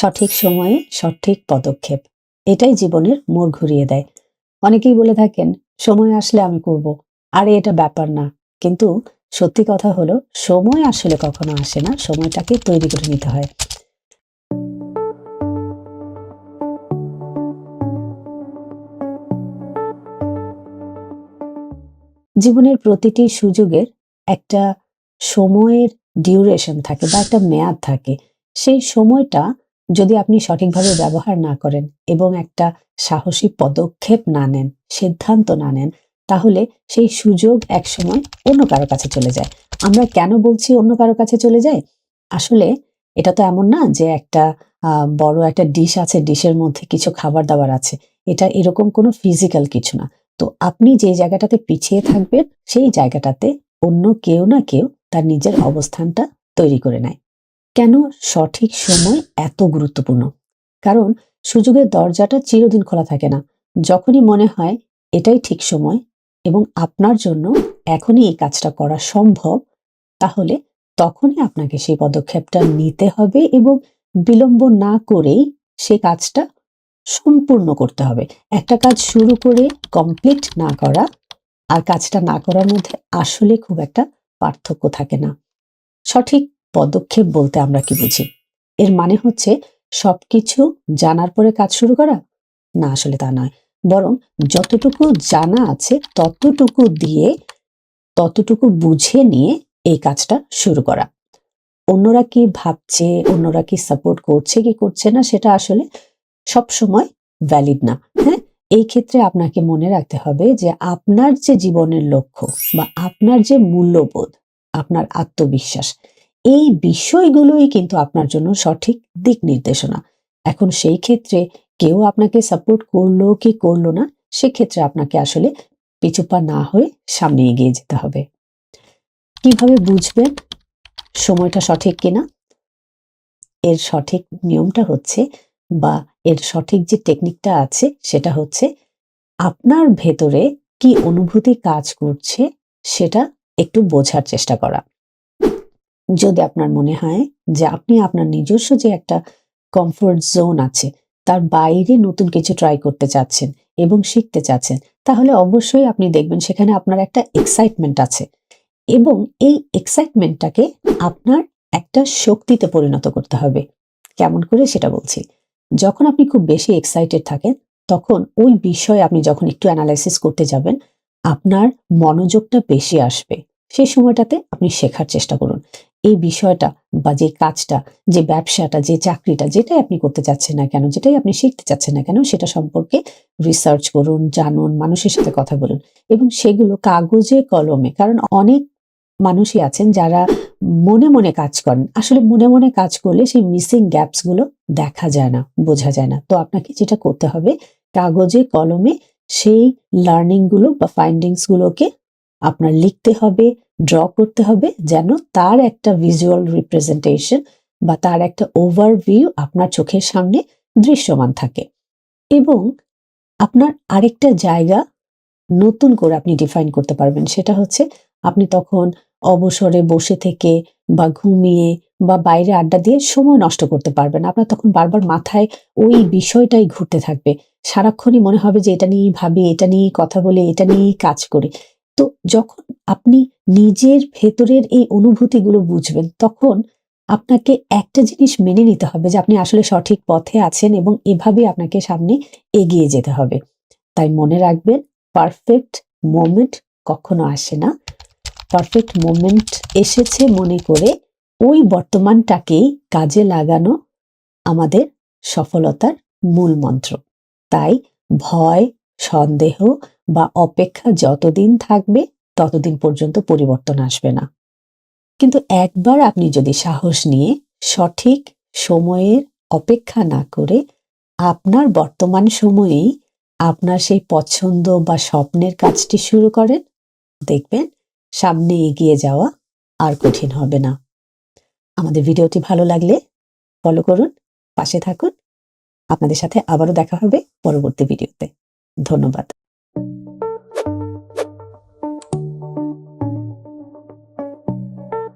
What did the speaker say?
সঠিক সময়ে সঠিক পদক্ষেপ। এটাই জীবনের মোড় ঘুরিয়ে দেয়। অনেকেই বলে থাকেন, সময় আসলে আমি করব। আরে, এটা ব্যাপার না। কিন্তু সত্যি কথা হলো, সময় আসলে কখনো আসে না, সময়টাকে তৈরি করে নিতে হয়। জীবনের প্রতিটি সুযোগের একটা সময়ের ডিউরেশন থাকে বা একটা মেয়াদ থাকে। সেই সময়টা যদি আপনি সঠিকভাবে ব্যবহার না করেন এবং একটা সাহসী পদক্ষেপ না নেন, সিদ্ধান্ত না নেন, তাহলে সেই সুযোগ একসময় অন্য কারও কাছে চলে যায়। আমরা কেন বলছি অন্য কারও কাছে চলে যায়? আসলে এটা তো এমন না যে একটা বড় একটা ডিশ আছে ডিশের মধ্যে কিছু খাবার দাবার আছে। এটা এরকম কোনো ফিজিক্যাল কিছু না। তো আপনি যে জায়গাটাতে পিছিয়ে থাকবেন, সেই জায়গাটাতে অন্য কেউ না কেউ তার নিজের অবস্থানটা তৈরি করে নেয়। কেন সঠিক সময় এত গুরুত্বপূর্ণ? কারণ সুযোগের দরজাটা চিরদিন খোলা থাকে না। যখনই মনে হয় এটাই ঠিক সময় এবং আপনার জন্য এখনই এই কাজটা করা সম্ভব, তাহলে তখনই আপনাকে সেই পদক্ষেপটা নিতে হবে এবং বিলম্ব না করেই সেই কাজটা সম্পূর্ণ করতে হবে। একটা কাজ শুরু করে কমপ্লিট না করা আর কাজটা না করার মধ্যে আসলে খুব একটা পার্থক্য থাকে না। সঠিক পদক্ষেপ বলতে আমরা কি বুঝি? এর মানে হচ্ছে সবকিছু জানার পরে কাজ শুরু করা? না, আসলে তা নয়। বরং যতটুকু জানা আছে ততটুকু দিয়ে, ততটুকু বুঝে নিয়ে এই কাজটা শুরু করা। অন্যরা কি ভাবছে, অন্যরা কি সাপোর্ট করছে, কি করছে না, সেটা আসলে সব সময় ভ্যালিড না। হ্যাঁ? এই ক্ষেত্রে আপনাকে মনে রাখতে হবে যে আপনার যে জীবনের লক্ষ্য বা আপনার যে মূল্যবোধ, আপনার আত্মবিশ্বাস এই বিষয়গুলোই কিন্তু আপনার জন্য সঠিক দিক নির্দেশনা। এখন সেই ক্ষেত্রে কেউ আপনাকে সাপোর্ট করল কি করল না, সেক্ষেত্রে আপনাকে আসলে পিছুপা না হয়ে সামনে এগিয়ে যেতে হবে। কীভাবে বুঝবেন সময়টা সঠিক কিনা? এর সঠিক নিয়মটা হচ্ছে বা এর সঠিক যে টেকনিকটা আছে, সেটা হচ্ছে আপনার ভেতরে কি অনুভূতি কাজ করছে, সেটা একটু বোঝার চেষ্টা করা। যদি আপনার মনে হয় যে আপনি আপনার নিজস্ব যে একটা কমফোর্ট জোন আছে, তার বাইরে নতুন কিছু ট্রাই করতে চাচ্ছেন এবং শিখতে চাচ্ছেন, তাহলে অবশ্যই আপনি দেখবেন সেখানে আপনার একটা এক্সাইটমেন্ট আছে এবং এই এক্সাইটমেন্টটাকে আপনার একটা শক্তিতে পরিণত করতে হবে। কেমন করে সেটা বলছি? যখন আপনি খুব বেশি এক্সাইটেড থাকেন, তখন ওই বিষয়ে আপনি যখন একটু অ্যানালাইসিস করতে যাবেন, আপনার মনোযোগটা বেশি আসবে। সেই সময়টাতে আপনি শেখার চেষ্টা করুন। এই বিষয়টা বা যে কাজটা, যে ব্যবসাটা, যে চাকরিটা যেটাই আপনি করতে চাচ্ছেন না কেন, যেটাই আপনি শিখতে চাচ্ছেন না কেন, সেটা সম্পর্কে রিসার্চ করুন, জানুন, মানুষের সাথে কথা বলুন এবং সেগুলো কাগজে, কলমে, কারণ অনেক মানুষই আছেন যারা মনে মনে কাজ করেন। আসলে মনে মনে কাজ করলে সেই মিসিং গ্যাপসগুলো দেখা যায় না, বোঝা যায় না। তো আপনাকে যেটা করতে হবে, কাগজে, কলমে সেই লার্নিংগুলো বা ফাইন্ডিংস গুলোকে আপনার লিখতে হবে ড্র করতে হবে যেন তার একটা ভিজুয়াল রিপ্রেজেন্টেশন বা তার একটা ওভারভিউ আপনার চোখের সামনে দৃশ্যমান থাকে। এবং আপনার আরেকটা জায়গা নতুন করে আপনি ডিফাইন করতে পারবেন, সেটা হচ্ছে আপনি তখন অবসরে বসে থেকে বা ঘুমিয়ে বা বাইরে আড্ডা দিয়ে সময় নষ্ট করতে পারবেন। আপনার তখন বারবার মাথায় ওই বিষয়টাই ঘুরতে থাকবে। সারাক্ষণই মনে হবে যে এটা নিয়েই ভাবি, এটা নিয়েই কথা বলে, এটা নিয়েই কাজ করি। তো যখন আপনি নিজের ভেতরের এই অনুভূতিগুলো বুঝবেন, তখন আপনাকে একটা জিনিস মেনে নিতে হবে যে আপনি আসলে সঠিক পথে আছেন এবং এভাবে আপনাকে সামনে এগিয়ে যেতে হবে। তাই মনে রাখবেন পারফেক্ট মোমেন্ট কখনো আসে না। পারফেক্ট মোমেন্ট এসেছে মনে করে ওই বর্তমানটাকেই কাজে লাগানো আমাদের সফলতার মূল মন্ত্র। তাই ভয়, সন্দেহ বা অপেক্ষা যতদিন থাকবে ততদিন পর্যন্ত পরিবর্তন আসবে না। কিন্তু একবার আপনি যদি সাহস নিয়ে সঠিক সময়ের অপেক্ষা না করে আপনার বর্তমান সময়েই আপনার সেই পছন্দ বা স্বপ্নের কাজটি শুরু করেন, দেখবেন সামনে এগিয়ে যাওয়া আর কঠিন হবে না। আমাদের ভিডিওটি ভালো লাগলে ফলো করুন, পাশে থাকুন। আপনাদের সাথে আবারও দেখা হবে পরবর্তী ভিডিওতে। ধন্যবাদ।